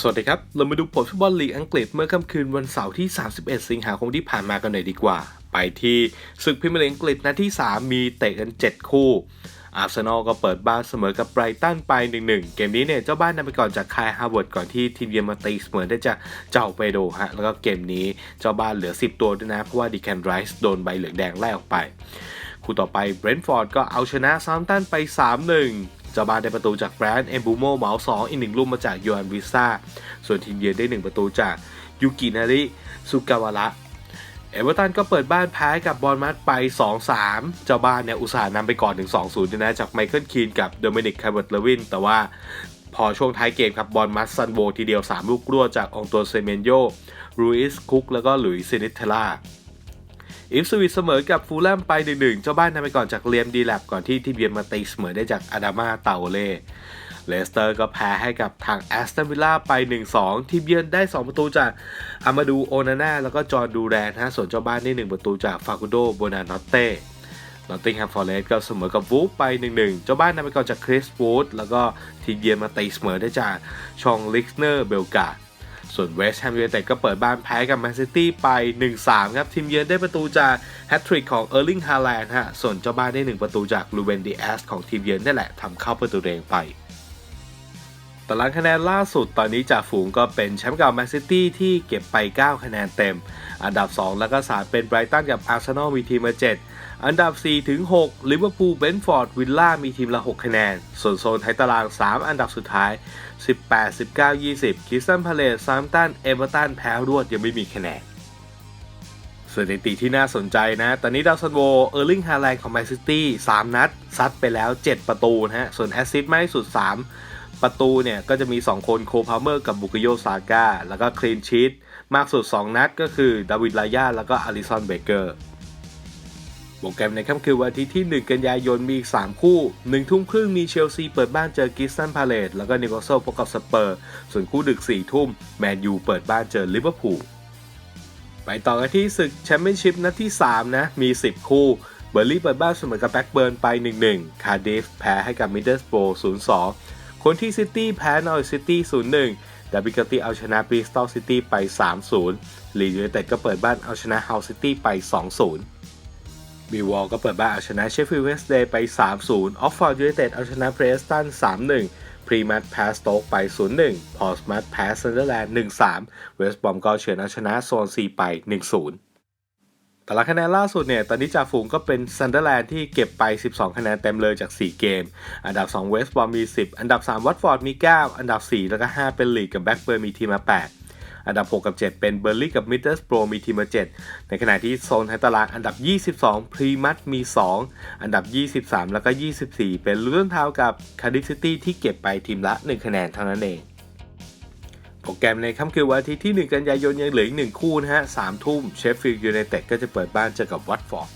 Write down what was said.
สวัสดีครับ เรามาดูผลฟุตบอลลีกอังกฤษเมื่อค่ำคืนวันเสาร์ที่ 31 สิงหาคมที่ผ่านมากันหน่อยดีกว่า ไปที่ศึกพรีเมียร์ลีกอังกฤษนัดที่ 3 มีเตะกัน 7 คู่ อาร์เซนอลก็เปิดบ้านเสมอกับไบรตันไป 1-1 เกมนี้เนี่ยเจ้าบ้านนำไปก่อนจากคายฮาร์วาร์ดก่อนที่ทีมเยือนมาตีเสมอได้จากเจ้าเปโดฮะ แล้วก็เกมนี้เจ้าบ้านเหลือ 10 ตัวด้วยนะ เพราะว่าดีแคนไรส์โดนใบเหลืองแดงไล่ออกไป คู่ต่อไปเบรนท์ฟอร์ดก็เอาชนะซามตันไป 3-1เจ้าบ้านได้ประตูจากแบรนด์เอมบูโมเหมาสองอีกหนึ่งลูกมาจากโยอันวิซ่าส่วนทีมเยือนได้ 1 ประตูจากยูกินาริสุกาวาระเอเวอร์ตันก็เปิดบ้านแพ้กับบอลมัดไป 2-3 เจ้าบ้านเนี่ยอุตส่าห์นำไปก่อนถึง 2-0ด้วยนะจากไมเคิลคีนกับโดมินิกคาร์เบิร์ตเลวิน แต่ว่าพอช่วงท้ายเกมครับบอลมัดซันโบทีเดียว 3 ลูกรวจากองตัวเซเมนโยรูอิสคุกแล้วก็หลุยส์เซนิเทล่า อิฟสวิตเสมอกับฟูลแลมไป1-1เจ้าบ้านนำไปก่อนจากเลียมดีแลบก่อนที่ทีเยือนมาตีเสมอได้จากอาดามาเตาเล่เลสเตอร์ก็แพ้ให้กับทางแอสตันวิลล่าไป 1-2 ทีมเยือนได้ 2 ประตูจากอามาดูโอนาน่าแล้วก็จอร์นดูแรนฮะส่วนเจ้าบ้านได้ 1 ประตูจากฟาคุโดโบนานอตเต้นอตติงแฮมฟอร์เรสก็เสมอกับวูฟไป 1-1 เจ้าบ้านนำไปก่อนจากคริสวูดแล้วก็ทีมเยือนมาตีเสมอได้จากชองลิกเนอร์เบลกาด ส่วนเวสต์แฮมยูไนเต็ดก็เปิดบ้านแพ้กับแมนซิตี้ไป 1-3 ครับ ทีมเยือนได้ประตูจากแฮตทริกของเออร์ลิงฮาแลนด์ฮะส่วนเจ้าบ้านได้ 1 ประตูจากลูเวนดีแอสของทีมเยือนนี่แหละทำเข้าประตูเองไป ตารางคะแนนล่าสุดตอนนี้จ่าฝูงก็เป็นแชมป์เก่าแมนซิตี้ที่เก็บไป 9 คะแนนเต็ม อันดับ 2 แล้วก็ 3 เป็นไบรตันกับอาร์เซนอลมีทีมมา 7 อันดับ4ถึง6ลิเวอร์พูลเบนฟอร์ดวิลล่ามีทีมละ 6 คะแนน ส่วนโซนท้ายตาราง 3 อันดับสุดท้าย 18 19 20คริสตันพาเลสซามตันเอเวอร์ตันแพ้รวดยังไม่มีคะแนนสถิติที่น่าสนใจนะ ตอนนี้ดาวซันโว เออร์ลิงฮาแลนด์ของแมนซิตี้3นัด ซัดไปแล้ว 7 ประตูนะฮะ ส่วนแอสซิสต์มากที่สุด 3 ประตูเนี่ยก็จะมี 2 คนโคพาเมอร์กับบุกโยซาก้าแล้วก็คลีนชีตมากสุด 2 นัดก็คือดาวิดลายาแล้วก็อาริซอนเบเกอร์โปรแกรมในค่ำคืนวันอาทิตย์ที่ 1 กันยายนมีอีก 3 คู่ 1 ทุ่มครึ่งมีเชลซีเปิดบ้านเจอกิสตันพาเลตแล้วก็นิโคลเซลพบกับสเปอร์ ส่วนคู่ดึก 4 ทุ่มแมนยูเปิดบ้านเจอลิเวอร์พูลไปต่อกันที่ศึกแชมเปี้ยนชิพนัดที่ 3 นะ มี 10 คู่เบอร์ลี่เปิดบ้านเสมอกับแบ็กเบิร์นไป 1-1 คาร์ดิฟแพ้ให้กับมิดเดิลสโบร์0-2 คนที่ซิตี้แพ้นอร์ซิตี้0-1ดับบิกตี้เอาชนะบริสตอลซิตี้ไป 3-0ลีดยูไนเต็ดก็เปิดบ้านเอาชนะเฮาซิตี้ไป 2-0บิวอลก็เปิดบ้านเอาชนะเชฟฟิลด์เวสเดย์ไป 3-0ออฟฟอร์ดยูไนเต็ดเอาชนะเพรสตัน 3-1 พรีแมตแพ้สโต๊กไป 0-1 พอสมัตแพ้ซันเดอร์แลนด์ 1-3 เวสต์บอมก็เฉือนเอาชนะโซน4ไป 1-0 แต่ละคะแนนล่าสุดเนี่ยตอนนี้จ่าฝูงก็เป็นซันเดอร์แลนด์ที่เก็บไป 12 คะแนนเต็มเลยจาก 4 เกม อันดับ 2 เวสต์บอมมี 10 อันดับ 3 วัตฟอร์ดมี 9 อันดับ 4 แล้วก็ 5 เป็นลีดกับแบ็กเบิร์นมีทีมมา 8 อันดับ 6 กับ 7 เป็นเบอร์ลี่กับมิดเดิลสโปรมีทีมมา 7 ในขณะที่โซนท้ายตารางอันดับ 22 พรีมัตมี 2 อันดับ 23 แล้วก็ 24 เป็นลูเทนทาวกับคาร์ดิฟซิตี้ที่เก็บไปทีมละ 1 คะแนนเท่านั้นเอง โปรแกรมในค่ำคืนวันอาทิตย์ที่ 1 กันยายนยังเหลืออีกหนึ่งคู่นะฮะสามทุ่มเชฟฟิลด์ยูไนเต็ดก็จะเปิดบ้านเจอกับวัตฟอร์ด